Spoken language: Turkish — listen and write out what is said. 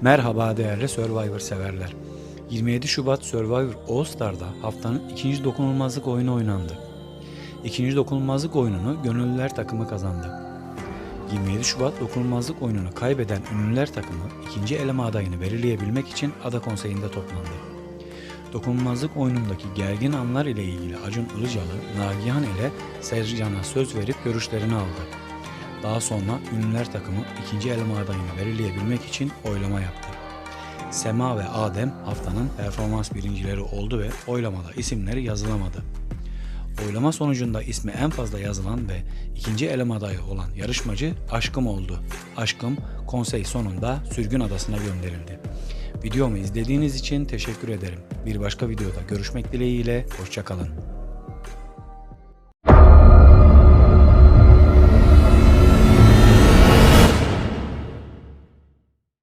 Merhaba değerli Survivor severler. 27 Şubat Survivor All Star'da haftanın ikinci dokunulmazlık oyunu oynandı. İkinci dokunulmazlık oyununu gönüllüler takımı kazandı. 27 Şubat dokunulmazlık oyununu kaybeden ünlüler takımı ikinci eleme adayını belirleyebilmek için ada konseyinde toplandı. Dokunulmazlık oyunundaki gergin anlar ile ilgili Acun Ilıcalı, Nagihan ile Sercan'a söz verip görüşlerini aldı. Daha sonra ünlüler takımı ikinci eleme adayını belirleyebilmek için oylama yaptı. Sema ve Adem haftanın performans birincileri oldu ve oylamada isimleri yazılamadı. Oylama sonucunda ismi en fazla yazılan ve ikinci eleme adayı olan yarışmacı Aşkım oldu. Aşkım konsey sonunda Sürgün Adası'na gönderildi. Videomu izlediğiniz için teşekkür ederim. Bir başka videoda görüşmek dileğiyle, hoşçakalın.